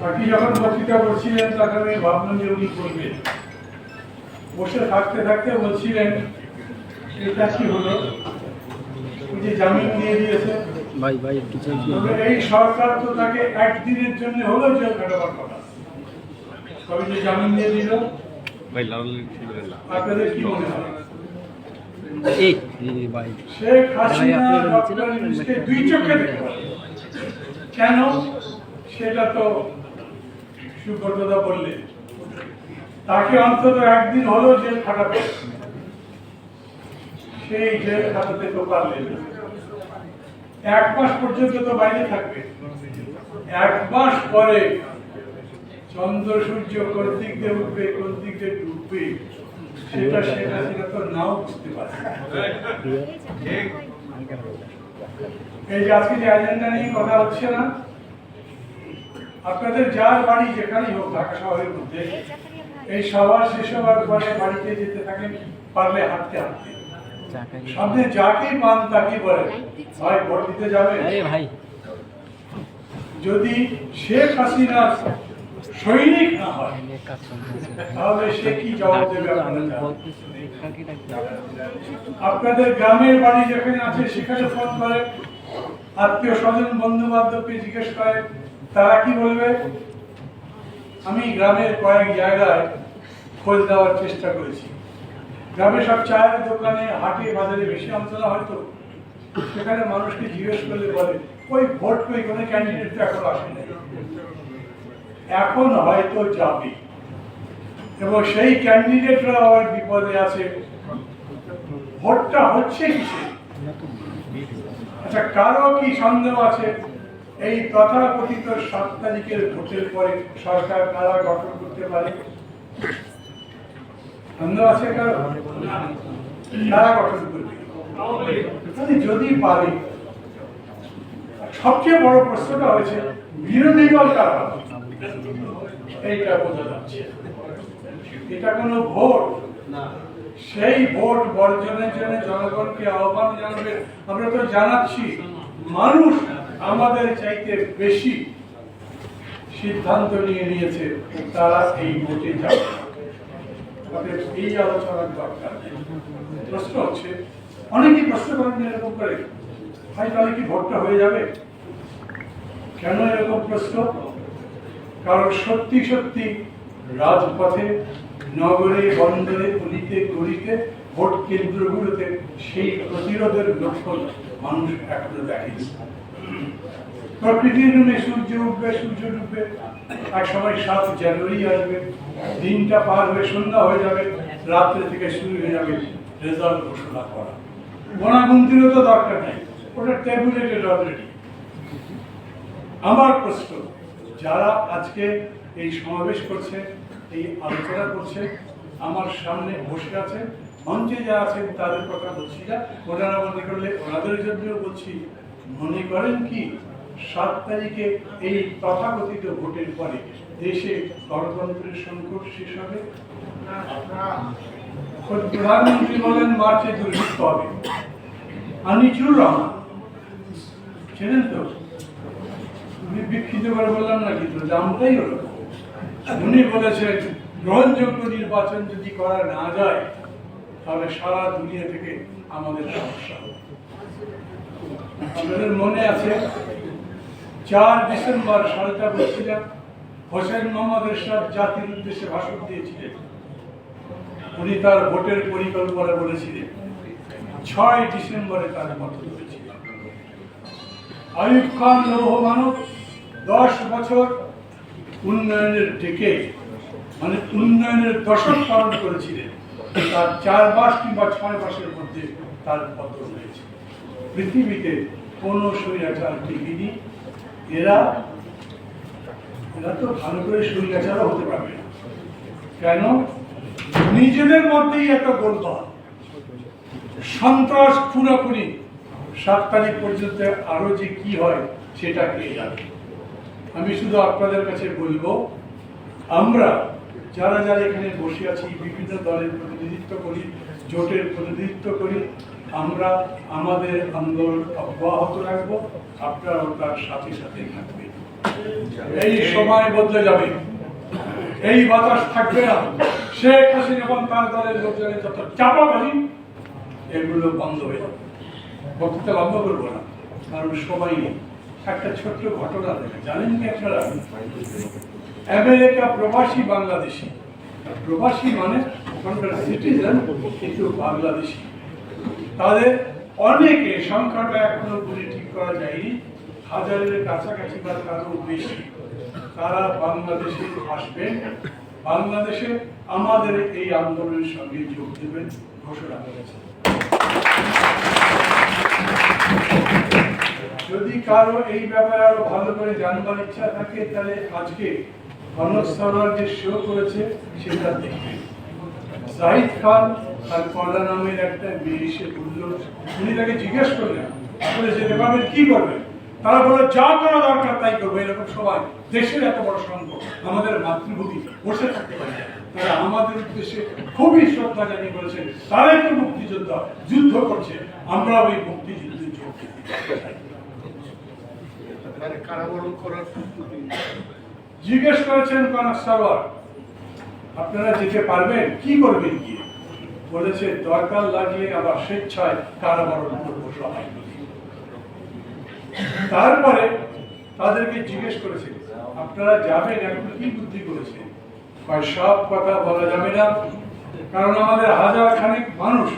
বাকি যখন বক্তৃতা করছিলেন তখন আমি ভাবলাম যে উনি করবেন বসে থাকতে থাকতে বলছিলেন এটা কি হলো? যে জামিন দিয়ে দিয়েছে। ভাই ভাই কিছু এই সরকার তো তাকে একদিনের জন্য হলেও জেল খাটাবার কথা। তবে যে জামিন দিয়ে দিল ভাই লাল আপনাদের কি মনে হয়? শেখ হাসিনা বলেছিলেন, দুই চোখে কেন? সেটা তো সুব্রতদা বললেন তাকে অন্তত একদিন হলেও জেল খাটাবে। সেই জেল খাটাতে তো পারলেন এক মাস পর্যন্ত তো বাইরে থাকবে। এক মাস পরে চন্দ্র সূর্য কোন দিক দিয়ে উঠবে কোন দিক দিয়ে ডুববে সেটা সেটা সেটা তো নাও বুঝতে পারে এই যে আজকে যে এজেন্ডা নিয়ে কথা হচ্ছে না আপনাদের যার বাড়ি যেখানেই হোক ঢাকা শহরের মধ্যে এই সভা শেষ হওয়ার পরে বাড়িতে যেতে থাকেন পারলে হাঁটতে হাঁটতে। সামনে যাকে পান তাকে বলে ভাই ভোট দিতে যাবে যদি শেখ হাসিনার সৈনিক না হয় তাহলে সে কি জবাব দেবে আপনাদের গ্রামের বাড়ি যেখানে আছে সেখানে ফোন করে। আত্মীয় স্বজন বন্ধু বান্ধবকে জিজ্ঞেস করে। তারা কি বলবে? আমি গ্রামের কয়েক জায়গায় খোঁজ দেওয়ার চেষ্টা করেছি। গ্রামে সব চায়ের দোকানে, হাটে, বাজারে বেশি অঞ্চল হয়তো সেখানে মানুষকে জিজ্ঞেস করলে বলে, ওই ভোট কই? কোনো ক্যান্ডিডেট তো এখন আসে নাই। এখন হয়তো যাবে। এবং সেই ক্যান্ডিডেটরা আবার বিপদে আছে। ভোটটা হচ্ছে কিসে? আচ্ছা কারও কি সন্দেহ আছে? এই তথাকথিত সাত তারিখের ভোটের পরে সরকার কারা গঠন করতে পারে? কারা? গঠন করবে? যদি পারে সবচেয়ে বড় প্রশ্নটা হয়েছে, বিরোধী দল কারা? এইটা বোঝা যাচ্ছে। এটা কোনো ভোট? সেই ভোট বর্জনের জন্য জনগণকে আহ্বান জানাবে। আমরা তো জানাচ্ছি, মানুষ আমাদের চাইতে বেশি সিদ্ধান্ত নিয়ে নিয়েছে তারা এই ভোটে যাবে। আমাদের এই আলোচনার দরকার। প্রশ্ন হচ্ছে, অনেকেই প্রশ্ন করেন এরকম করে ভাই, তাহলে কি ভোটটা হয়ে যাবে? কেন এরকম প্রশ্ন? কারণ সত্যি সত্যি রাজপথে, নগরে, বন্দরে, অলিতে, গলিতে, ভোট কেন্দ্রগুলোতে সেই প্রতিরোধের লক্ষণ মানুষ এখনও দেখেনি। প্রকৃতির নিয়মে সূর্য উঠবে, সূর্য ডুববে এক সময় সাত জানুয়ারি আসবে। দিনটা পার হয়ে সন্ধ্যা হয়ে যাবে, রাত্রে থেকে শুরু হয়ে যাবে রেজাল্ট ঘোষণা করা। গোনাগুন্তিরও তো দরকার নেই, ওটা ট্যাবুলেটেড অলরেডি আমার প্রশ্ন, যারা আজকে এই সমাবেশ করছে, এই আলোচনা করছে, আমার সামনে বসে আছে, মঞ্চে যারা আছেন তাদের কথা বলছি না, ওনারা মনে করলে ওনাদের জন্যও বলছি মনে করেন কি? সাত তারিখে এই তথাকথিত ভোটের পরে দেশে গণতন্ত্রের সংকট শেষ হবে? প্রধানমন্ত্রী বলেন, মার্চে দুর্ভিক্ষ হবে। আনিচুর রহমান ছিলেন তো? উনি বিক্ষিত করে বললাম না, কিন্তু দামটাই হলো উনি বলেছেন, গ্রহণযোগ্য নির্বাচন যদি করা না যায়, তাহলে সারা দুনিয়া থেকে আমাদের সমস্যা হবে। আপনাদের মনে আছে, চার ডিসেম্বর সালটা বলছিলাম হোসেন মোহাম্মদ এরশাদ জাতির উদ্দেশ্যে ভাষণ দিয়েছিলেন। উনি তার ভোটের পরিকল্পনা বলেছিলেন। ছয় ডিসেম্বরে তার মত হয়েছিল। আয়ুব খান লৌহ মানব, দশ বছর উন্নয়নের ডেকে মানে উন্নয়নের দশক পালন করেছিলেন। তার চার মাস কিংবা ছয় মাসের মধ্যে তার পতন হয়েছে পৃথিবীতে কোনো স্বৈরাচার টিভিনি এরা এরা তো ভালো করে স্বৈরাচারও হতে পারবে না। কেন? নিজেদের মধ্যেই এত গোলবাল সন্ত্রাস পুরোপুরি সাত তারিখ পর্যন্ত আরও যে কি হয়, সেটা কে জানে? আমি শুধু আপনাদের কাছে বলব, আমরা যারা যারা এখানে বসে আছি, বিভিন্ন দলের প্রতিনিধিত্ব করি জোটের প্রতিনিধিত্ব করি। আমরা আমাদের আন্দোলন অব্যাহত রাখব। আপনারাও তার সাথে সাথে থাকবে। এই সময় বদলে যাবে। এই বাতাস থাকবে না। শেখ হাসিনা এবং তার দলের লোকজনের যত চাপাবাজি এগুলো বন্ধ হয়ে যাবে। বক্তৃতা বন্ধ করব না। কারণ সবাই একটা ছোট্ট ঘটনা দেখে জানেন কি আপনারা? আমেরিকা প্রবাসী বাংলাদেশি। প্রবাসী মানে ওখানকার সিটিজেন কিন্তু বাংলাদেশি। তাদের অনেকে সংখ্যাটা এখনও বলে ঠিক করা যায়নি। হাজারের কাছাকাছি বা তারও বেশি। তারা বাংলাদেশে আসবেন। বাংলাদেশে আমাদের এই আন্দোলনের সঙ্গে যোগ দেবেন ঘোষণা করেছে। যদি কারও এই ব্যাপারে আরও ভালো করে জানবার ইচ্ছা থাকে, তাহলে আজকে যে শো করেছে, সেটা দেখবে। খান আর নামের একটা মেয়ে এসে বলল, উনি তাকে জিজ্ঞেস করলেন পারবেন কি তারা যা করা দরকার তাই করব। এরকম সবাই, দেশের এত বড় সংকট আমাদের মাতৃভূমি, বসে থাকতে পারে। তারা আমাদের উদ্দেশ্যে খুবই শ্রদ্ধা জানিয়ে বলেছেন তারাই তো মুক্তিযোদ্ধা, যুদ্ধ করছে আমরা ওই মুক্তিযুদ্ধে যোগ দিতে। মানে কারাবরণ করার জিজ্ঞেস করেছেন কনক সারোয়ার আপনারা যেতে পারবেন কি করবেন কি বলেছে, দরকার লাগলে আবার স্বেচ্ছায় কারাবরণ করব সবাই। তারপরে তাদেরকে জিজ্ঞেস করেছে, আপনারা যাবেন এখন কি বুদ্ধি করেছে কয়, সব কথা বলা যাবে না, কারণ আমাদের হাজার খানেক মানুষ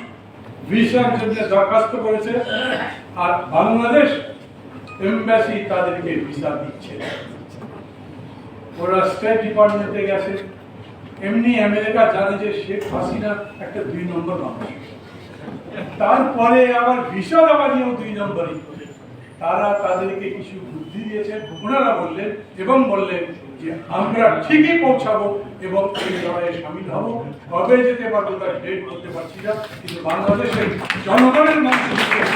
ভিসার জন্য দরখাস্ত করেছে, আর বাংলাদেশ এমবাসি তাদেরকে ভিসা দিচ্ছে। ওরা স্টেট ডিপার্টমেন্টে গেছে। এমনি আমেরিকা জানে যে শেখ হাসিনা একটা দুই নম্বর মানুষ তারপরে আবার দেওয়া নিয়েও দুই নম্বরই। তারা তাদেরকে কিছু বুদ্ধি দিয়েছেন ওনারা বললেন এবং বললেন যে, আমরা ঠিকই পৌঁছাবো এবং এই লড়াইয়ে সামিল হব। কবে যেতে পারব তার ডেট করতে পারছি না। কিন্তু বাংলাদেশের জনগণের মানুষের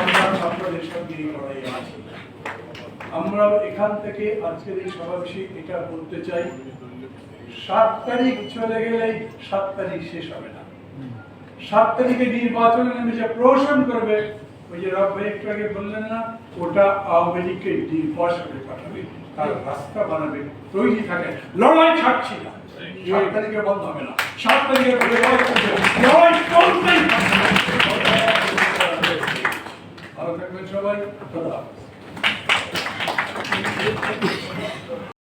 আমরা আপনাদের সঙ্গে এই লড়াইয়ে আছি। আমরা এখান থেকে আজকের এই সমাবেশে এটা বলতে চাই। সাত তারিখ চলে গেলেই সাত তারিখ শেষ হবে না। সাত তারিখে নির্বাচনে নেমে যে প্রহসন করবে, ওই যে রব ভাই একটু আগে বললেন না, ওটা আওয়ামী লীগকে নির্বাচনে পাঠাবে, তার রাস্তা বানাবে, তৈরি থাকে, লড়াই ছাড়ছি না। সাত তারিখে বন্ধ হবে না। সাত তারিখে লড়াই চলতেই ভালো থাকবেন সবাই খোদা ハハハハ!